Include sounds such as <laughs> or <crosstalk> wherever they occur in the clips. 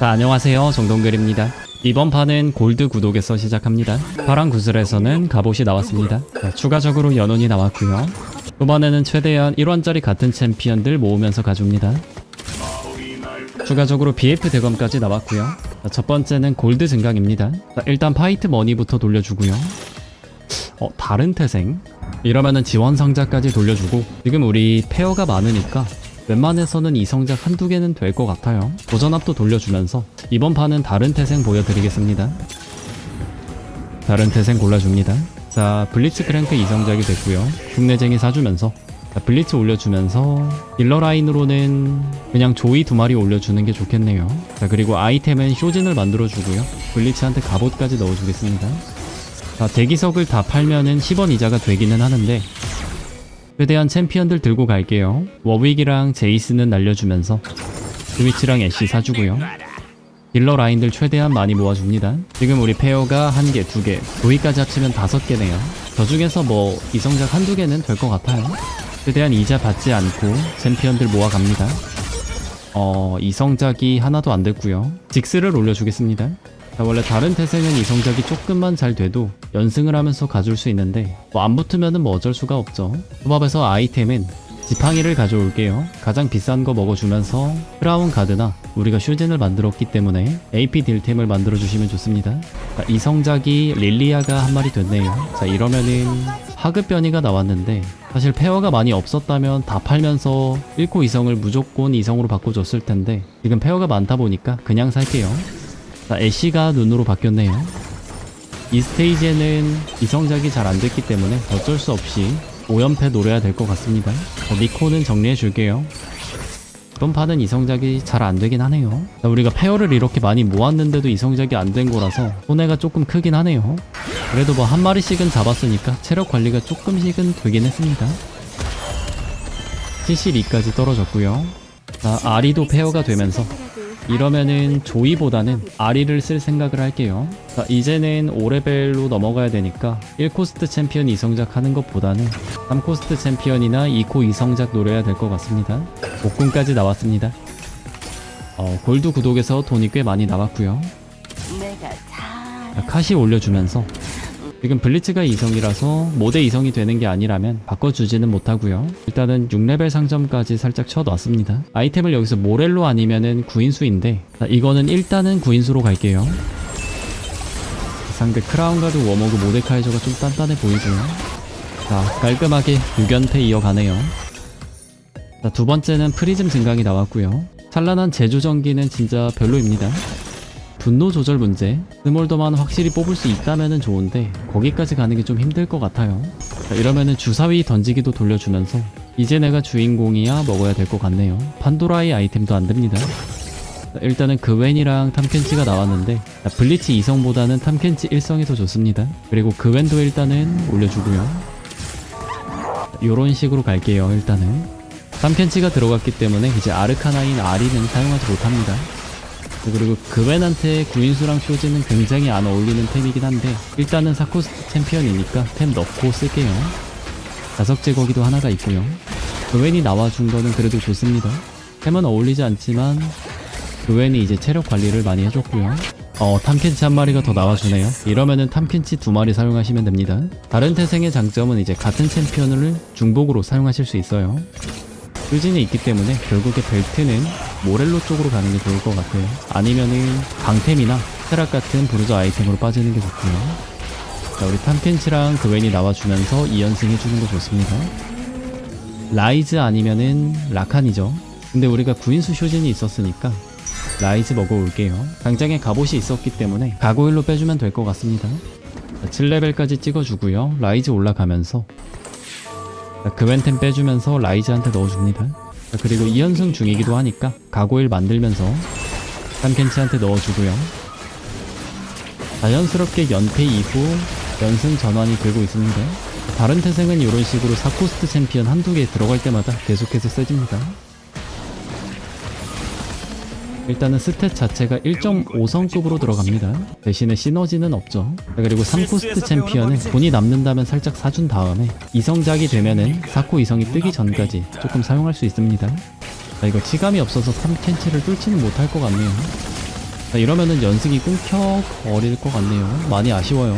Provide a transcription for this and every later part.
자, 안녕하세요. 정동글입니다. 이번 판은 골드 구독에서 시작합니다. 파란 구슬에서는 갑옷이 나왔습니다. 자, 추가적으로 연운이 나왔고요. 후반에는 최대한 1원짜리 같은 챔피언들 모으면서 가줍니다. 추가적으로 BF 대검까지 나왔고요. 자, 첫 번째는 골드 증강입니다. 자, 일단 파이트 머니부터 돌려주고요. 어, 다른 태생? 이러면은 지원 상자까지 돌려주고 지금 우리 페어가 많으니까 웬만해서는 이 성작 한두 개는 될 것 같아요. 도전합도 돌려주면서 이번 판은 다른 태생 보여드리겠습니다. 다른 태생 골라줍니다. 자, 블리츠 크랭크 이성작이 됐고요. 국내쟁이 사주면서 자, 블리츠 올려주면서 딜러 라인으로는 그냥 조이 두 마리 올려주는 게 좋겠네요. 자, 그리고 아이템은 쇼진을 만들어주고요. 블리츠한테 갑옷까지 넣어주겠습니다. 자, 대기석을 다 팔면은 10원 이자가 되기는 하는데 최대한 챔피언들 들고 갈게요. 워윅이랑 제이스는 날려주면서 스위치랑 애쉬 사주고요. 딜러 라인들 최대한 많이 모아줍니다. 지금 우리 페어가 한 개, 두 개, 도이까지 합치면 다섯 개네요. 저 중에서 뭐 이성작 한두 개는 될 것 같아요. 최대한 이자 받지 않고 챔피언들 모아갑니다. 어, 이성작이 하나도 안 됐고요. 직스를 올려주겠습니다. 자, 원래 다른 태생은 이성작이 조금만 잘 돼도 연승을 하면서 가줄 수 있는데 뭐 안 붙으면은 뭐 어쩔 수가 없죠. 조합에서 아이템은 지팡이를 가져올게요. 가장 비싼 거 먹어주면서 크라운 가드나 우리가 슈진을 만들었기 때문에 AP 딜템을 만들어주시면 좋습니다. 자, 이성작이 릴리아가 한 마리 됐네요. 자 이러면은 하급 변이가 나왔는데 사실 페어가 많이 없었다면 다 팔면서 1코 이성을 무조건 이성으로 바꿔줬을 텐데 지금 페어가 많다 보니까 그냥 살게요. 자, 애쉬가 눈으로 바뀌었네요. 이 스테이지에는 이성작이 잘 안 됐기 때문에 어쩔 수 없이 5연패 노려야 될 것 같습니다. 자, 니코는 정리해 줄게요. 이번 판은 이성작이 잘 안 되긴 하네요. 자, 우리가 페어를 이렇게 많이 모았는데도 이성작이 안 된 거라서 손해가 조금 크긴 하네요. 그래도 뭐 한 마리씩은 잡았으니까 체력 관리가 조금씩은 되긴 했습니다. 72까지 떨어졌고요. 자, 아리도 페어가 되면서 이러면은 조이보다는 아리를 쓸 생각을 할게요. 자, 이제는 5레벨로 넘어가야 되니까 1코스트 챔피언 이성작 하는 것보다는 3코스트 챔피언이나 2코 이성작 노려야 될 것 같습니다. 복군까지 나왔습니다. 어, 골드 구독에서 돈이 꽤 많이 나왔고요. 자, 카시 올려주면서 지금 블리츠가 이성이라서 모대 이성이 되는 게 아니라면 바꿔주지는 못하고요. 일단은 6레벨 상점까지 살짝 쳐놨습니다. 아이템을 여기서 모렐로 아니면은 구인수인데 자, 이거는 일단은 구인수로 갈게요. 상대 크라운가드 워머그 모데카이저가 좀 단단해 보이고요. 자 깔끔하게 6연패 이어가네요. 자, 두 번째는 프리즘 증강이 나왔고요. 찬란한 제조전기는 진짜 별로입니다 분노 조절 문제. 스몰더만 확실히 뽑을 수 있다면은 좋은데 거기까지 가는 게 좀 힘들 것 같아요. 자, 이러면은 주사위 던지기도 돌려주면서 이제 내가 주인공이야 먹어야 될 것 같네요. 판도라의 아이템도 안 됩니다. 자, 일단은 그웬이랑 탐켄치가 나왔는데 자, 블리치 2성보다는 탐켄치 1성이 더 좋습니다. 그리고 그웬도 일단은 올려주고요. 요런 식으로 갈게요 일단은. 탐켄치가 들어갔기 때문에 이제 아르카나인 아리는 사용하지 못합니다 그리고 그웬한테 구인수랑 쇼즈는 굉장히 안 어울리는 템이긴 한데 일단은 사코스트 챔피언이니까 템 넣고 쓸게요. 자석 제거기도 하나가 있고요. 그웬이 나와준 거는 그래도 좋습니다. 템은 어울리지 않지만 그웬이 이제 체력 관리를 많이 해줬고요. 어 탐켄치 한 마리가 더 나와주네요. 이러면은 탐켄치 두 마리 사용하시면 됩니다. 다른 태생의 장점은 이제 같은 챔피언을 중복으로 사용하실 수 있어요. 류진이 있기 때문에 결국에 벨트는 모렐로 쪽으로 가는 게 좋을 것 같아요. 아니면은 강템이나 테락 같은 브루저 아이템으로 빠지는 게 좋고요. 자, 우리 탐켄치랑 그웬이 나와주면서 2연승 해주는 거 좋습니다. 라이즈 아니면은 라칸이죠. 근데 우리가 구인수 쇼진이 있었으니까 라이즈 먹어올게요. 당장에 갑옷이 있었기 때문에 가고일로 빼주면 될 것 같습니다. 자, 7레벨까지 찍어주고요. 라이즈 올라가면서 자, 그웬템 빼주면서 라이즈한테 넣어줍니다. 자, 그리고 2연승 중이기도 하니까 가고일 만들면서 탐켄치한테 넣어주고요. 자연스럽게 연패 이후 연승 전환이 되고 있습니다. 다른 태생은 이런 식으로 4코스트 챔피언 한두 개 들어갈 때마다 계속해서 세집니다. 일단은 스탯 자체가 1.5성급으로 들어갑니다. 대신에 시너지는 없죠. 자, 그리고 3코스트 챔피언은 돈이 남는다면 살짝 사준 다음에 이성작이 되면은 4코 이성이 뜨기 전까지 조금 사용할 수 있습니다. 자, 이거 치감이 없어서 3캔치를 뚫지는 못할 것 같네요. 자, 이러면은 연승이 끊겨 버릴 것 같네요. 많이 아쉬워요.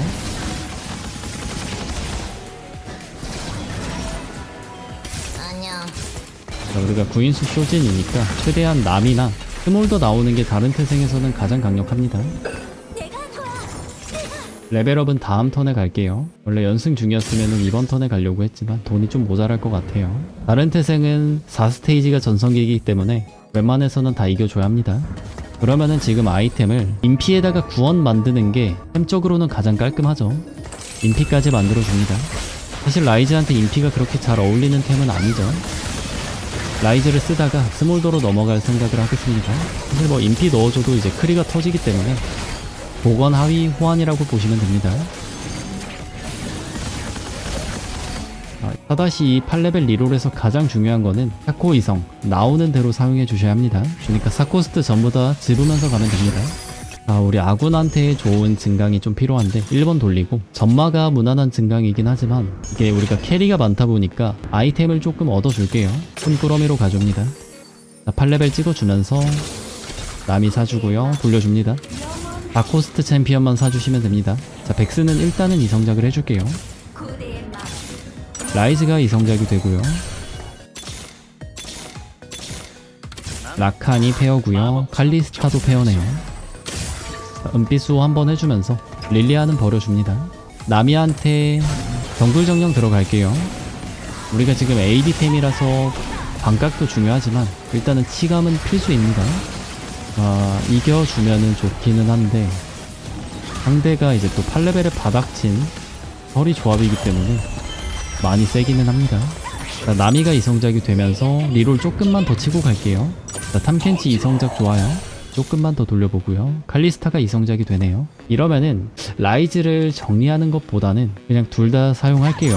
안녕. 자, 우리가 구인수 쇼진이니까 최대한 남이나 스몰더 나오는 게 다른 태생에서는 가장 강력합니다. 레벨업은 다음 턴에 갈게요. 원래 연승 중이었으면 이번 턴에 가려고 했지만 돈이 좀 모자랄 것 같아요. 다른 태생은 4스테이지가 전성기이기 때문에 웬만해서는 다 이겨줘야 합니다. 그러면은 지금 아이템을 인피에다가 구원 만드는 게 템적으로는 가장 깔끔하죠. 인피까지 만들어줍니다. 사실 라이즈한테 인피가 그렇게 잘 어울리는 템은 아니죠. 라이즈를 쓰다가 스몰더로 넘어갈 생각을 하겠습니다. 사실 뭐 인피 넣어줘도 이제 크리가 터지기 때문에 복원 하위 호환이라고 보시면 됩니다. 아, 타다시 이 8레벨 리롤에서 가장 중요한 거는 사코 이성 나오는 대로 사용해 주셔야 합니다. 그러니까 사코스트 전부 다 집으면서 가면 됩니다. 아, 우리 아군한테 좋은 증강이 좀 필요한데 1번 돌리고 점마가 무난한 증강이긴 하지만 이게 우리가 캐리가 많다 보니까 아이템을 조금 얻어줄게요. 손꾸러미로 가줍니다. 자, 8레벨 찍어주면서 남이 사주고요. 돌려줍니다. 아코스트 챔피언만 사주시면 됩니다. 자, 백스는 일단은 이성작을 해줄게요. 라이즈가 이성작이 되고요. 라칸이 페어고요. 칼리스타도 페어네요. 자, 은비수 한번 해주면서 릴리아는 버려줍니다. 나미한테 정글 정령 들어갈게요. 우리가 지금 AD템이라서 반각도 중요하지만 일단은 치감은 필수입니다. 아, 이겨주면은 좋기는 한데 상대가 이제 또 8레벨에 바닥친 서리 조합이기 때문에 많이 세기는 합니다. 자, 나미가 이성작이 되면서 리롤 조금만 더 치고 갈게요. 자, 탐켄치 이성작 좋아요. 조금만 더 돌려보고요. 칼리스타가 이성작이 되네요. 이러면은 라이즈를 정리하는 것보다는 그냥 둘 다 사용할게요.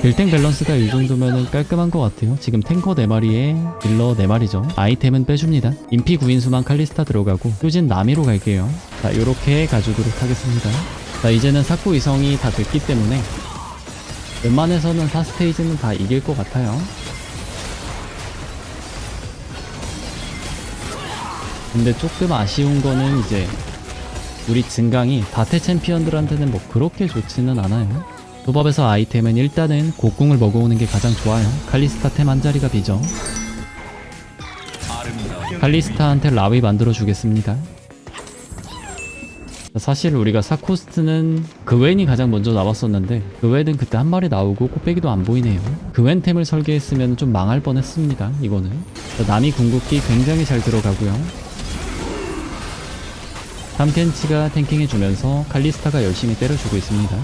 딜탱 밸런스가 이 정도면은 깔끔한 것 같아요. 지금 탱커 4마리에 딜러 4마리죠. 아이템은 빼줍니다. 인피 구인수만 칼리스타 들어가고 효진 나미로 갈게요. 자, 요렇게 가주도록 하겠습니다. 자, 이제는 사코 이성이 다 됐기 때문에 웬만해서는 4스테이지는 다 이길 것 같아요. 근데 조금 아쉬운 거는 이제 우리 증강이 다태 챔피언들한테는 뭐 그렇게 좋지는 않아요. 도밥에서 아이템은 일단은 곡궁을 먹어오는 게 가장 좋아요. 칼리스타 템 한 자리가 비죠. 칼리스타한테 라위 만들어 주겠습니다. 사실 우리가 사코스트는 그웬이 가장 먼저 나왔었는데 그웬은 그때 한 마리 나오고 꽃배기도 안 보이네요. 그웬 템을 설계했으면 좀 망할 뻔했습니다. 이거는 자, 남이 궁극기 굉장히 잘 들어가고요. 탐켄치가 탱킹해주면서 칼리스타가 열심히 때려주고 있습니다.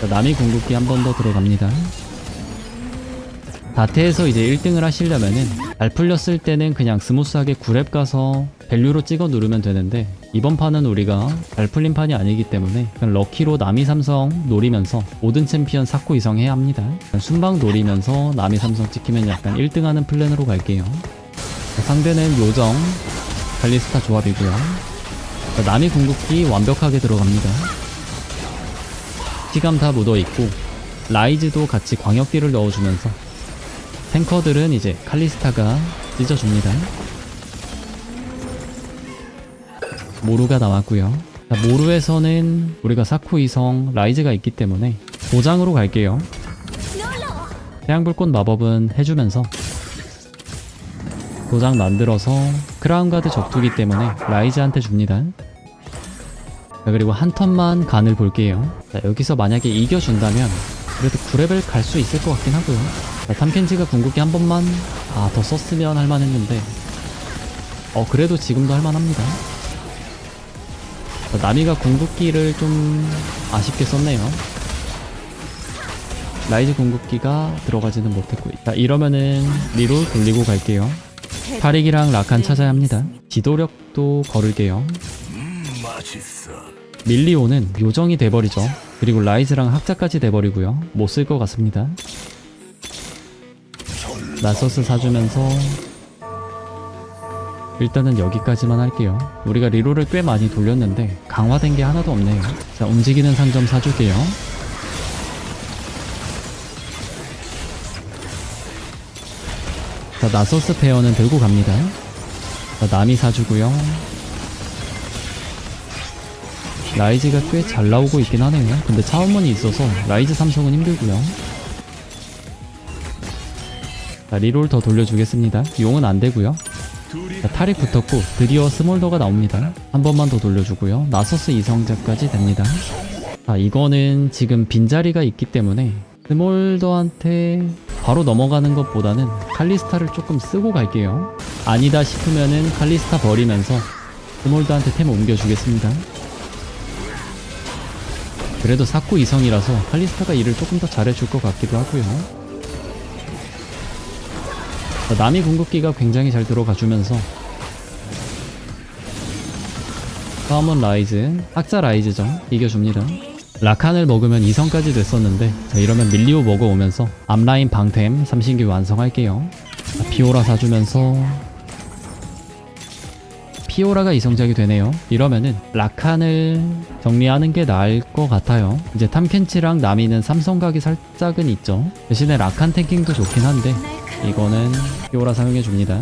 자, 남이 궁극기 한 번 더 들어갑니다. 다트에서 이제 1등을 하시려면은 잘 풀렸을 때는 그냥 스무스하게 9렙 가서 밸류로 찍어 누르면 되는데 이번 판은 우리가 잘 풀린 판이 아니기 때문에 그냥 럭키로 남이 삼성 노리면서 모든 챔피언 사코 이성 해야 합니다. 순방 노리면서 남이 삼성 찍히면 약간 1등 하는 플랜으로 갈게요. 자, 상대는 요정 칼리스타 조합이고요. 자, 남이 궁극기 완벽하게 들어갑니다. 피감 다 묻어있고 라이즈도 같이 광역기를 넣어주면서 탱커들은 이제 칼리스타가 찢어줍니다. 모루가 나왔고요. 자, 모루에서는 우리가 사쿠 이성 라이즈가 있기 때문에 도장으로 갈게요. 태양불꽃 마법은 해주면서 도장 만들어서 크라운가드 적두기 때문에 라이즈한테 줍니다. 자, 그리고 한 턴만 간을 볼게요. 자, 여기서 만약에 이겨준다면 그래도 9레벨 갈 수 있을 것 같긴 하고요. 자, 탐켄지가 궁극기 한 번만 아 더 썼으면 할만했는데 어 그래도 지금도 할만합니다. 자, 나미가 궁극기를 좀 아쉽게 썼네요. 라이즈 궁극기가 들어가지는 못했고 자 이러면은 리로 돌리고 갈게요. 타릭이랑 라칸 찾아야 합니다. 지도력도 걸을게요. 밀리오는 요정이 돼버리죠. 그리고 라이즈랑 학자까지 돼버리고요. 못 쓸 것 같습니다. 나서스 사주면서 일단은 여기까지만 할게요. 우리가 리로를 꽤 많이 돌렸는데 강화된 게 하나도 없네요. 자 움직이는 상점 사줄게요. 자 나서스 페어는 들고 갑니다. 자, 남이 사주고요. 라이즈가 꽤 잘 나오고 있긴 하네요. 근데 차원문이 있어서 라이즈 삼성은 힘들고요. 자, 리롤 더 돌려주겠습니다. 용은 안 되고요. 자, 탈이 붙었고 드디어 스몰더가 나옵니다. 한 번만 더 돌려주고요. 나서스 이성자까지 됩니다. 자, 이거는 지금 빈자리가 있기 때문에 스몰더한테 바로 넘어가는 것보다는 칼리스타를 조금 쓰고 갈게요. 아니다 싶으면은 칼리스타 버리면서 스몰더한테 템 옮겨주겠습니다. 그래도 사쿠 이성이라서 칼리스타가 일을 조금 더 잘해줄 것 같기도 하고요. 자, 남이 궁극기가 굉장히 잘 들어가주면서 다음은 라이즈, 학자 라이즈죠. 이겨줍니다. 라칸을 먹으면 2성까지 됐었는데 자 이러면 밀리오 먹어오면서 앞라인 방템 삼신기 완성할게요. 자, 피오라 사주면서 피오라가 이성작이 되네요. 이러면은 라칸을 정리하는 게 나을 것 같아요. 이제 탐켄치랑 나미는 삼성각이 살짝은 있죠. 대신에 라칸 탱킹도 좋긴 한데 이거는 피오라 사용해 줍니다.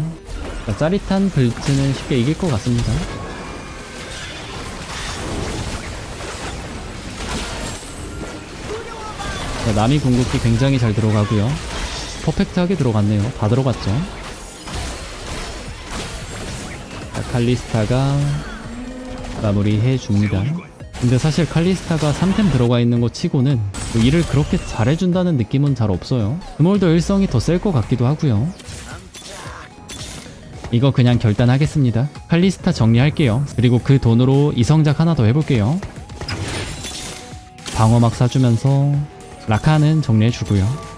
자, 짜릿한 블츠는 쉽게 이길 것 같습니다. 자, 남이 궁극기 굉장히 잘 들어가고요. 퍼펙트하게 들어갔네요. 다 들어갔죠. 자, 칼리스타가 마무리해 줍니다. 근데 사실 칼리스타가 3템 들어가 있는 거 치고는 뭐 일을 그렇게 잘해준다는 느낌은 잘 없어요. 스몰더 일성이 더 셀 것 같기도 하고요. 이거 그냥 결단하겠습니다. 칼리스타 정리할게요. 그리고 그 돈으로 이성작 하나 더 해볼게요. 방어막 사주면서 라카는 정리해주고요.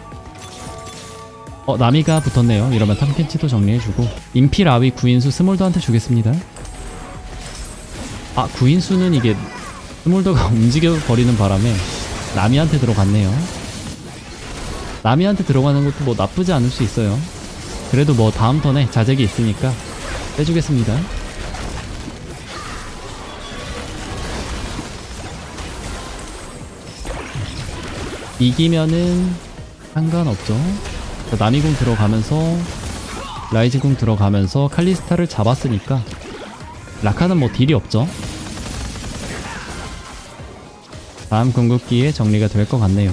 어 나미가 붙었네요. 이러면 탐켄치도 정리해주고 인피 라위 구인수 스몰더한테 주겠습니다. 아 구인수는 이게 스몰더가 <laughs> 움직여버리는 바람에 나미한테 들어갔네요. 나미한테 들어가는 것도 뭐 나쁘지 않을 수 있어요. 그래도 뭐 다음 턴에 자적이 있으니까 빼주겠습니다. 이기면은 상관없죠. 자, 남이궁 들어가면서 라이즈궁 들어가면서 칼리스타를 잡았으니까 라카는 뭐 딜이 없죠. 다음 궁극기에 정리가 될 것 같네요.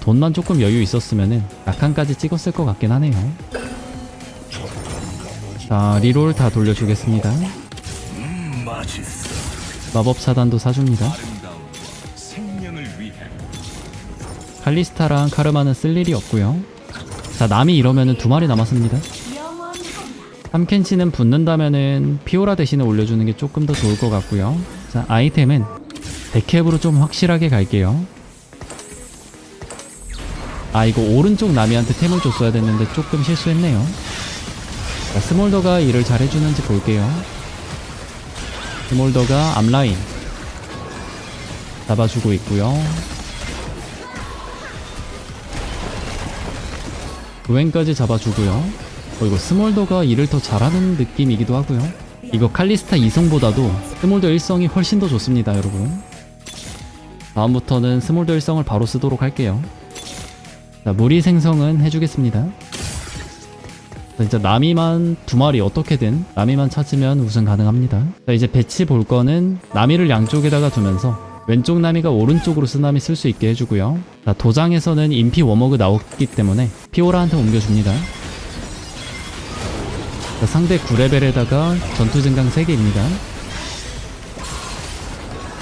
돈만 조금 여유 있었으면은 라칸까지 찍었을 것 같긴 하네요. 자, 리롤 다 돌려주겠습니다. 마법 차단도 사줍니다. 칼리스타랑 카르마는 쓸 일이 없고요. 자, 남이 이러면은 두 마리 남았습니다. 함켄치는 붙는다면은 피오라 대신에 올려주는 게 조금 더 좋을 것 같고요. 자, 아이템은 데캡으로 좀 확실하게 갈게요. 아, 이거 오른쪽 남이한테 템을 줬어야 됐는데 조금 실수했네요. 자, 스몰더가 일을 잘 해주는지 볼게요. 스몰더가 앞라인 잡아주고 있고요. 루엔까지 잡아주고요. 어, 이거 스몰더가 일을 더 잘하는 느낌이기도 하고요. 이거 칼리스타 2성보다도 스몰더 1성이 훨씬 더 좋습니다, 여러분. 다음부터는 스몰더 1성을 바로 쓰도록 할게요. 자, 무리 생성은 해주겠습니다. 자, 이제 나미만 두 마리 어떻게든 나미만 찾으면 우승 가능합니다. 자, 이제 배치 볼 거는 나미를 양쪽에다가 두면서 왼쪽 나미가 오른쪽으로 쓰나미 쓸 수 있게 해주고요. 자, 도장에서는 인피 워머그 나왔기 때문에 피오라한테 옮겨줍니다. 자, 상대 9레벨에다가 전투 증강 3개입니다.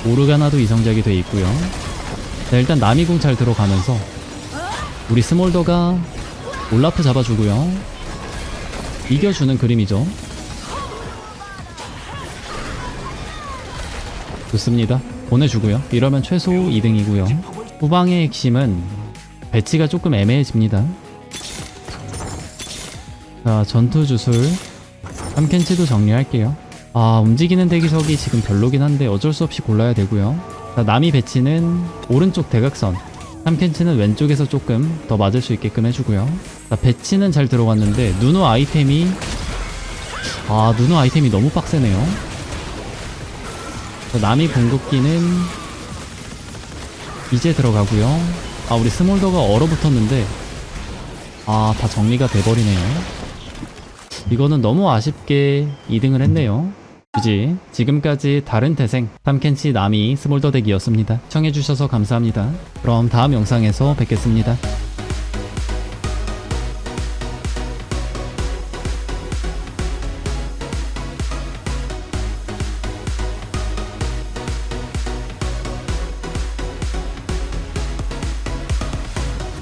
오르가나도 이성작이 돼 있고요. 자, 일단 나미궁 잘 들어가면서 우리 스몰더가 올라프 잡아주고요. 이겨주는 그림이죠. 좋습니다. 보내주고요. 이러면 최소 2등이고요. 후방의 핵심은 배치가 조금 애매해집니다. 자, 전투 주술. 삼켄치도 정리할게요. 아, 움직이는 대기석이 지금 별로긴 한데 어쩔 수 없이 골라야 되고요. 자, 남이 배치는 오른쪽 대각선. 삼켄치는 왼쪽에서 조금 더 맞을 수 있게끔 해주고요. 자, 배치는 잘 들어갔는데 누누 아이템이 아, 누누 아이템이 너무 빡세네요. 자, 남이 궁극기는 이제 들어가고요. 아, 우리 스몰더가 얼어붙었는데 아, 다 정리가 돼버리네요. 이거는 너무 아쉽게 2등을 했네요. 그지 지금까지 다른 태생 탐켄치 나미 스몰더 덱이었습니다. 시청해주셔서 감사합니다. 그럼 다음 영상에서 뵙겠습니다.